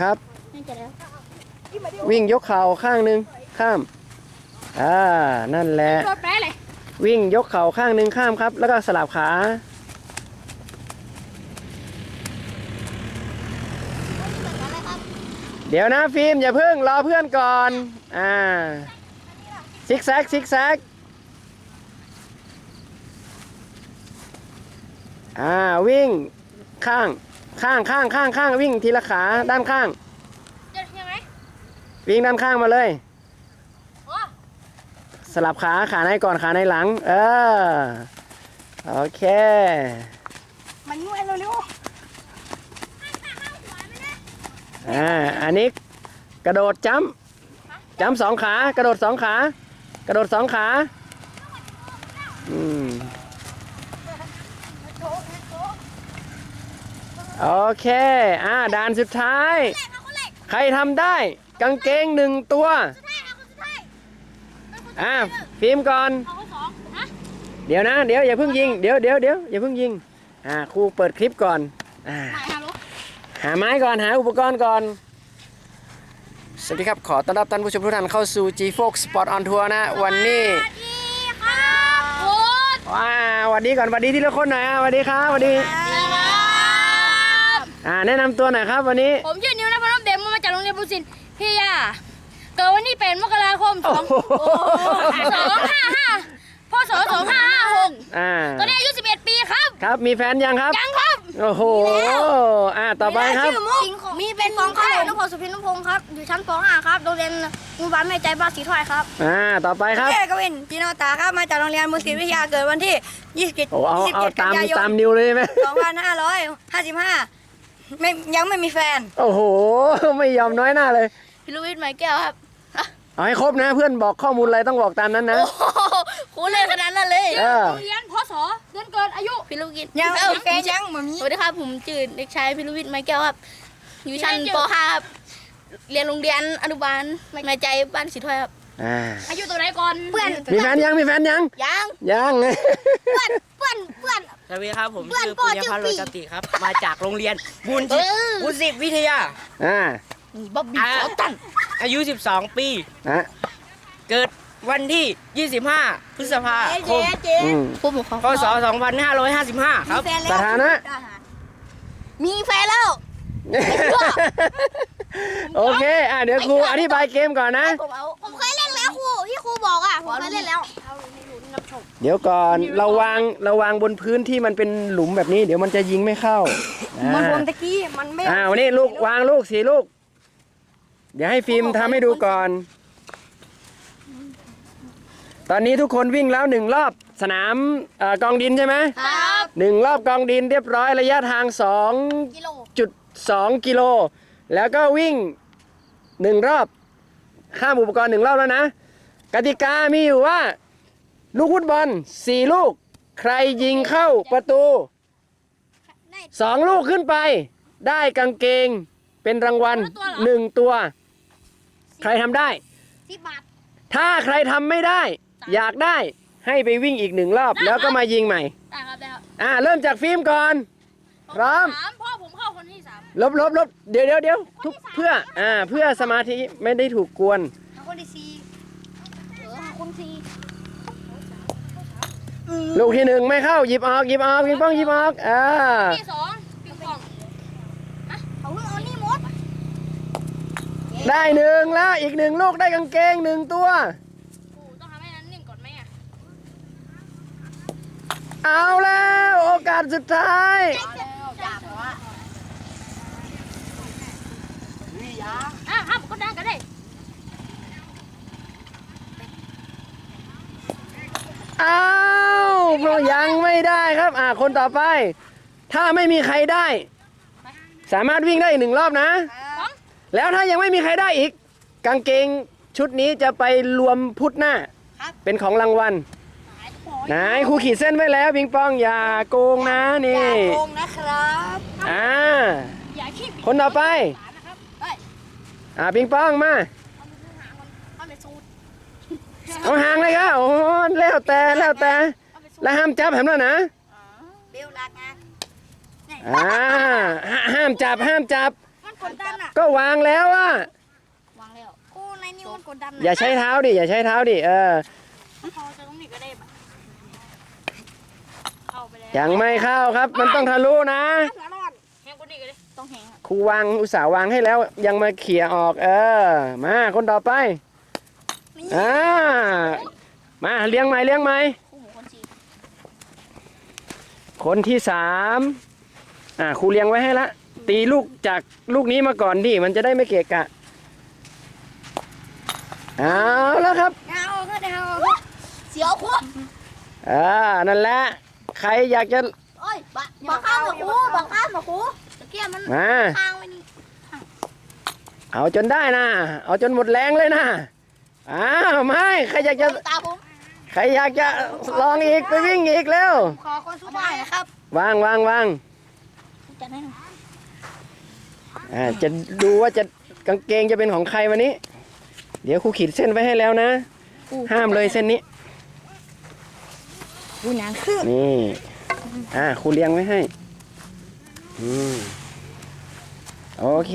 ครับ น่าจะแล้ววิ่งยกเข่าข้างหนึ่งข้าม อ่า นั่นแหละโดนแป๊ะเลยวิ่งยกเข่าข้างหนึ่งข้ามครับ แล้วก็สลับขา เดี๋ยวนะฟิล์มอย่าเพิ่งรอเพื่อนก่อน อ่า ซิกแซกซิกแซก อ่า วิ่งข้าง ข้างข้างข้างข้างวิ่งทีละขาด้านข้าง เดี๋ยวยังไงวิ่งด้านข้างมาเลยอ๋อสลับขาขาในก่อนขาในหลัง เออโอเค มันงวยเร็วอ่า อันนี้กระโดดจ้ำจ้ำสองขากระโดดสองขากระโดดสองขา อืม โอเค อ่าด่านสุดท้าย ใครทำได้ กางเกงหนึ่งตัว อ่าฟิล์มก่อนเอาข้อสองฮะเดี๋ยวนะ เดี๋ยวอย่าเพิ่งยิง เดี๋ยวเดี๋ยวเดี๋ยวอย่าเพิ่งยิง อ่าครูเปิดคลิปก่อน อ่ามาหาลูกหาไม้ก่อน หาอุปกรณ์ก่อน สวัสดีครับ ขอต้อนรับท่านผู้ชมทุกท่านเข้าสู่ G Fox Sport on Tour นะ วันนี้สวัสดีครับโค้ดว้าสวัสดีก่อนสวัสดีที่ละคนหน่อยอะสวัสดีครับสวัสดีครับ อ่าแนะนำตัวหน่อยครับวันนี้ ผมชื่อนิวนะพนมเดมมาจากโรงเรียนบุญสินพี่ยาเกิดวันที่เป็นมกราคมสโอ้องโห สองห้าห้าพศสองห้าห้าหกอ่าตอนนี้อายุสิบเอ็ดปีครับ ครับมีแฟนยังครับ ยังครับโอ้โหอ่าต่อไปครับมีเป็นกองข้าวนุพลสุพินนุพงศ์ครับ อยู่ชั้นป .5 ครับ โรงเรียนมูบานแม่ใจบ้านสีถ้อยครับอ่าต่อไปครับเจ๊กวินจีโนตาครับ มาจากโรงเรียนมุสลิมวิทยาเกิดวันที่ 27 โอ้เอาเอา27กัตานมยายนตามนิวเลยไหม 2555 ไม่ยังไม่มีแฟน โอ้โห ไม่ยอมน้อยหน้าเลยพี่ลูกวิทย์ไมแก้วครับเอาให้ครบนะเพื่อนบอกข้อมูลอะไรต้องบอกตามนั้นนะคูเลยขนาดนั้นเลยเออโรงเรียนพศเดือนเกิดอายุพี่ลูกวิทย์ยังเอ้ามีแฟนยังเหมือนนี้สวัสดีครับผมจืดเด็กชายพิรวิทย์ไมแก้วครับ อยู่ชั้นป .5 ครับเรียนโรงเรียนอนุบาลแม่ใจบ้านสีถ้อยครับ อ่าอายุตัวไหนก่อนเพื่อนมีแฟนยังมีแฟนยังยังยังเพื่อนเพื่อนเพื่อน สวัสดีครับผมเพื่อนชื่อพ่อปุญญพัฒน์ชื่โรอจปีติครับ มาจากโรงเรียนบุญเอสิอบุญสิบวิทยาอ่าบ๊อบบี้อ่าขอตันอายุ 12 ปีอะเกิดวันที่ 25 พฤษภาคมเจ๊อืมผู้ปกครองพศ2555 ครับมีแฟนแล้วสถานะ มีแฟนแล้ว โอเค อะ เดี๋ยวครูอธิบายเกมก่อนนะ ผมเอาผมเคยเล่นแล้วครู ที่ครูบอกอะผมเคยเล่นแล้วเดี๋ยวก่อนเราวางเราวางบนพื้นที่มันเป็นหลุมแบบนี้เดี๋ยวมันจะยิงไม่เข้ามันอ่าผมตะกี้มันไม่อ่าวันนี้ลูกวางลูกสีลูก เดี๋ยวให้ฟิล์มทำให้ดูก่อน ตอนนี้ทุกคนวิ่งแล้วหนึ่งรอบสนามเออกองดินใช่ไหมครับหนึ่งรอบกองดินเรียบร้อยระยะทางสอง กิโลจุดสองกิโล แล้วก็วิ่งหนึ่งรอบข้ามอุปกรณ์หนึ่งรอบแล้วนะ กติกามีอยู่ว่า ลูกฟุตบอลสี่ลูก ใครยิงเข้าประตูสองลูกขึ้นไป ได้กางเกงเป็นรางวัลหนึ่งตัว ใครทำได้ สิบบาท ถ้าใครทำไม่ได้ อยากได้ให้ไปวิ่งอีกหนึ่งรอบ แล้วก็มายิงใหม่ ได้ครับได้ครับอ่าเริ่มจากฟิล์มก่อน พร้อม สามพ่อผมเข้าคนที่สามลบลบลบเดี๋ยวเดี๋ยวเดี๋ยวทุกเพื่ออ่าเพื่อสมาธิไม่ได้ถูกกวนคนที่สี่ เออคนสี่ ลูกที่หนึ่งไม่เข้าหยิบออกหยิบออกปิงปองหยิบออกอ่าที่สองปิงปองเขาเพิ่งเอานี่หมดได้หนึ่งแล้วอีกหนึ่งลูกได้กางเกงหนึ่งตัวกูต้องทำให้นั้นนิ่งก่อนไหมอะเอาแล้วโอกาสสุดท้ายอะห้ามกดดันกันได้เอาเพราะ ยังไม่ได้ครับ อ่าคนต่อไป ถ้าไม่มีใครได้ สามารถวิ่งได้อีกหนึ่งรอบนะสองแล้วถ้ายังไม่มีใครได้อีก กางเกงชุดนี้จะไปรวมพุทธหน้า เป็นของรางวัลไหนครูขีดเส้นไว้แล้วปิงปองอย่าโกงนะนี่โกงนะครับอ่าอย่าขี้คนต่อไปนะครับเฮ้ยอ่าปิงปองมาเอาในสูตรเอาห่างเลยครับโอ้โหแล้วแต่แล้วแต่เอาไปสูตร แล้วห้ามจับเห็นไหมนะเบลลากงานอ่าห้าห้ามจับห้ามจับ มันกดดันอะก็วางแล้วอะวางแล้วกูในนี้มันกดดันอย่าใช้เท้าดิอย่าใช้เท้าดิเออพอจะต้องมีก็ได้ปะเข้าไปแล้วยังไม่เข้าครับ มันต้องทะลุนะหัวรอดแห้งกว่านี้ก็ได้ต้องแห้งอะครูวางอุตส่าห์วางให้แล้ว ยังมาเขี่ยออก เออ มาคนต่อไปอ่ามาเลี้ยงไหมเลี้ยงไหม คนที่สามอ่าครูเลี้ยงไว้ให้ละ ตีลูกจากลูกนี้มาก่อนดิมันจะได้ไม่เกะกะ เอาแล้วครับเอาก็เอาเสียวคู่อ่านั่นแหละ ใครอยากจะเอ้ยบะบักข้ามมาคูบักข้ามมาคูตะเกียบมันมาค้างไว้นี่เอาจนได้นะ เอาจนหมดแรงเลยนะอ้าวไม่ใครอยากจะตาผ ใครอยากจะลองอีกไปวิ่งอีกแล้วขอคนสุเอาดมาท้ายนะครับวางวางวางจะให้หน่อยอ่าจะดูว่าจะกางเกงจะเป็นของใครวันนี้ เดี๋ยวครูขีดเส้นไว้ให้แล้วนะ ห้ามเลยเส้นนี้ดูหนังคือนี่อ่าครูเลี้ยงไว้ให้อืมโอเค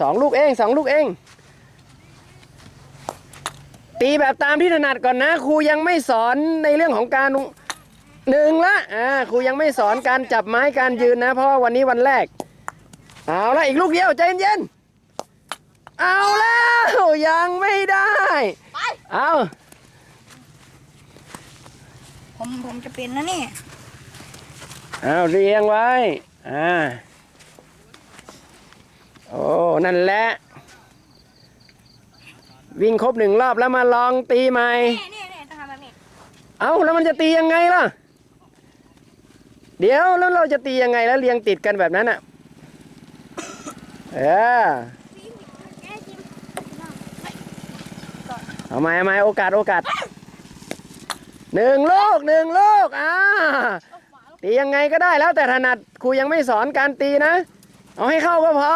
สองลูกเองสองลูกเอง ตีแบบตามที่ถนัดก่อนนะ ครูยังไม่สอนในเรื่องของการหนึ่งละอ่าครูยังไม่สอนการจับไม้การยืนนะ เพราะว่าวันนี้วันแรก เอาละอีกลูกเดียวใจเย็นๆเอาแล้วยังไม่ได้เอาผมผมจะเป็นนะนี่เอาเรียงไว้อ่าโอ้นั่นแหละ วิ่งครบหนึ่งรอบแล้วมาลองตีใหม่ นี่นี่นี่ต้องทำแบบนี้เอาแล้วมันจะตียังไงล่ะ เดี๋ยวแล้วเราจะตียังไงแล้วเรียงติดกันแบบนั้นอะ เออ เอาไหมเอาไหมโอกาสโอกาสหนึ่งลูกหนึ่งลูกอ่าตียังไงก็ได้แล้วแต่ถนัดครูยังไม่สอนการตีนะ เอาให้เข้าก็พอ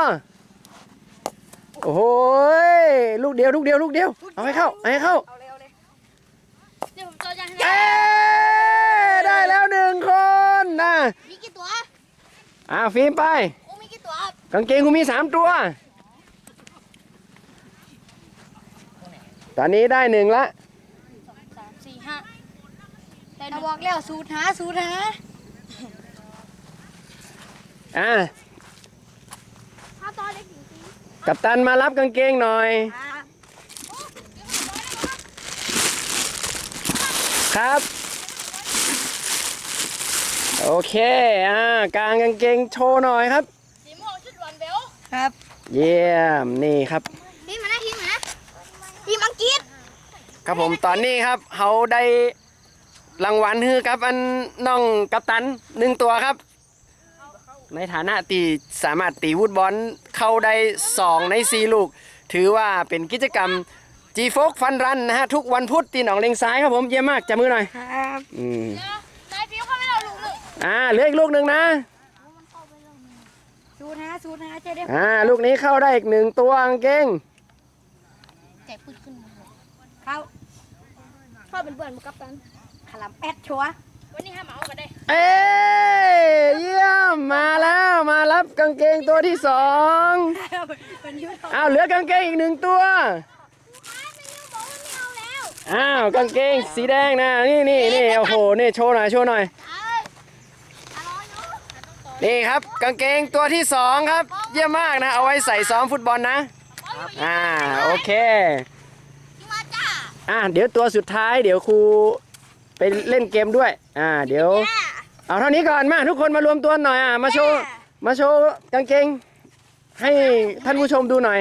โอ้โหยลูกเดียวลูกเดียวลูกเดียว เอาให้เข้าเอาให้เข้าเอาเร็วเลยเดี๋ยวผมจะยังเอ้ได้แล้วหนึ่งคนนะมีกี่ตัวอ่าฟิล์มไปโอ้มีกี่ตัวครับกางเกงกูมีสามตัว ตอนนี้ได้หนึ่งละสามสี่ห้าได้หเรานึ่งบอกแล้วสูตรหาสูตรหาอ่าถ้าตอนเล็กจริง กับตันมารับกางเกงหน่อยๆอ่าครับ โอเคอ่ากางกางเกงโชว์หน่อยครับสีม่วงชุดหวานเบลครับ เยี่ยมนี่ครับ ทีมมานะทีมมานะทีมอังกฤษครับผมตอนนี้ครับเขาได้รางวัลคือกับอันน้องกัปตันหนึ่งตัวครับ ในฐานะตีสามารถตีวุดบอล เข้าได้สองในสี่ลูก ถือว่าเป็นกิจกรรม G f o กฟันรันนะฮะ ทุกวันพุธตีหนองเลงซ้ายครับผมเยี่ยมมากจับมือหน่อยครับอืมนายฟิวเข้าไม่เราลูกหนึ่งอ่าเหลืออีกลูกหนึ่งนะ สูตรหาสูตรหาจะได้อ่าลูกนี้เข้าได้อีกหนึ่งตัวกางเกงใจพูดขึ้นมาเลยเข้าเข้าเป็นเพื่อนกับกันขลำแอดชัวร์ วันนี้ให้หมาเอากันได้เอ้ยเยี่ยมมาแล้วมารับกางเกงตัวที่สองเป็นยูทูบอ้าวเหลือกางเกงอีกหนึ่งตัวอ้าวกางเกงสีแดงนะนี่นี่นี่โอ้โหนี่โชว์หน่อยโชว์หน่อยนี่ครับกางเกงตัวที่สองครับ เยี่ยมมากนะ เอาไว้ใส่ซ้อมฟุตบอลนะอ่าโอเคมาจ้าอ่าเดี๋ยวตัวสุดท้ายเดี๋ยวครูไปเล่นเกมด้วย อ่า เดี๋ยว เอาเท่านี้ก่อนมา ทุกคนมารวมตัวหน่อยอะมาโชว์มาโชว์กางเกง ให้ท่านผู้ชมดูหน่อย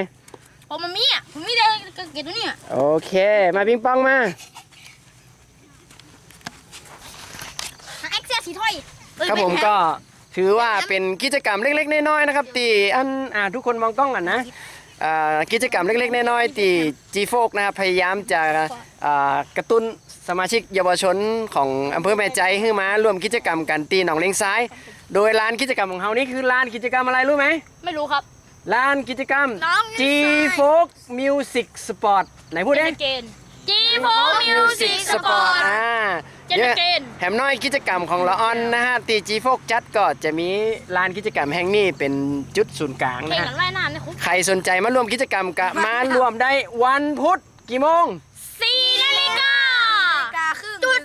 ผมมันมีอะผมมีแต่กางเกงตัวเนี้โอเค มาปิงปองมาหาเอ็กเซียสีถ้อยเอ้ยครับผมไแพ้ก็ถือว่าเป็นกิจกรรมเล็กๆน้อยๆนะครับตีอันอ่าทุกคนมองกล้องกันนะอ่ากิจกรรมเล็กๆน้อยๆตีจีโฟกนะครับพยายามจะอ่ากระตุ้น สมาชิกเยาวชนของอำเภอแม่ใจให้มาร่วมกิจกรรมกันตีหนองเลงซ้าย โดยลานกิจกรรมของเขานี่คือลานกิจกรรมอะไรรู้ไหมไม่รู้ครับ ลานกิจกรรมน้อง G Folk Music Sport ไหนพูดเองเกนจีโฟมิวสิกสปอร์ต อ่าจะเกณฑ์แถมน้อยกิจกรรมของละออนนะฮะตีจีโฟกจัดก็จะมีลานกิจกรรมแห่งนี้เป็นจุดศูนย์กลางแข่นะงฮะกันว่ายน้ำนะคุณ ใครสนใจมาร่วมกิจกรรมกะมารวมได้วันพุธกี่โมง สี่นาฬิกา นาฬิกาครึ่งจุด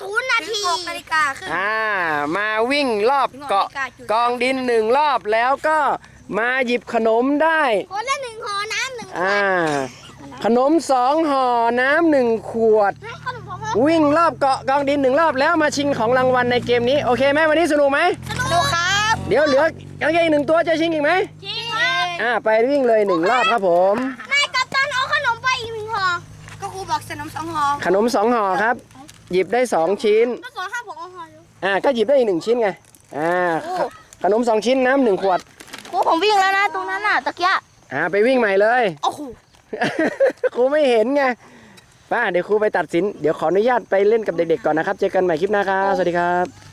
ศูนย์ศูนย์นาทีหกนาฬิกาครึ่ง อ่ามาวิ่งรอบเกาะถึงนาฬิกาจุดกองดินหนึ่งรอบแล้วก็มาหยิบขนมได้ คนละหนึ่งห่อน้ำหนึ่งขวอ่าดขนมสองห่อน้ำหนึ่งขวด ให้ขนมพองวิ่งรอบเกาะกองดินหนึ่งรอบแล้วมาชิงของรางวัลในเกมนี้ โอเคไหมวันนี้สนุกไหม สนุกครับเดี๋ยวเหลือกันอีกหนึ่งตัวจะชิงอีกไหมจริงครับอ่าไปวิ่งเลยหนึ่งรอบครับผม นายกัปตันเอาขนมไปอีกหนึ่งห่อก็ครูบอกขนมสองห่อขนมสองห่อครับ หยิบได้สองชิ้น ก็สอนให้ผมเอาห่ออยู่อ่า ก็หยิบได้อีกหนึ่งชิ้นไง อ่าขขนมสองชิ้นน้ำหนึ่งขวดครูผมวิ่งแล้วนะตรงนั้นน่ะตะกี้อ่า ไปวิ่งใหม่เลย โอ้โห ครูไม่เห็นไงป้าเดี๋ยวครูไปตัดสิน เดี๋ยวขออนุญาตไปเล่นกับเด็กๆก่อนนะครับ เจอกันใหม่คลิปหน้าครับ สวัสดีครับ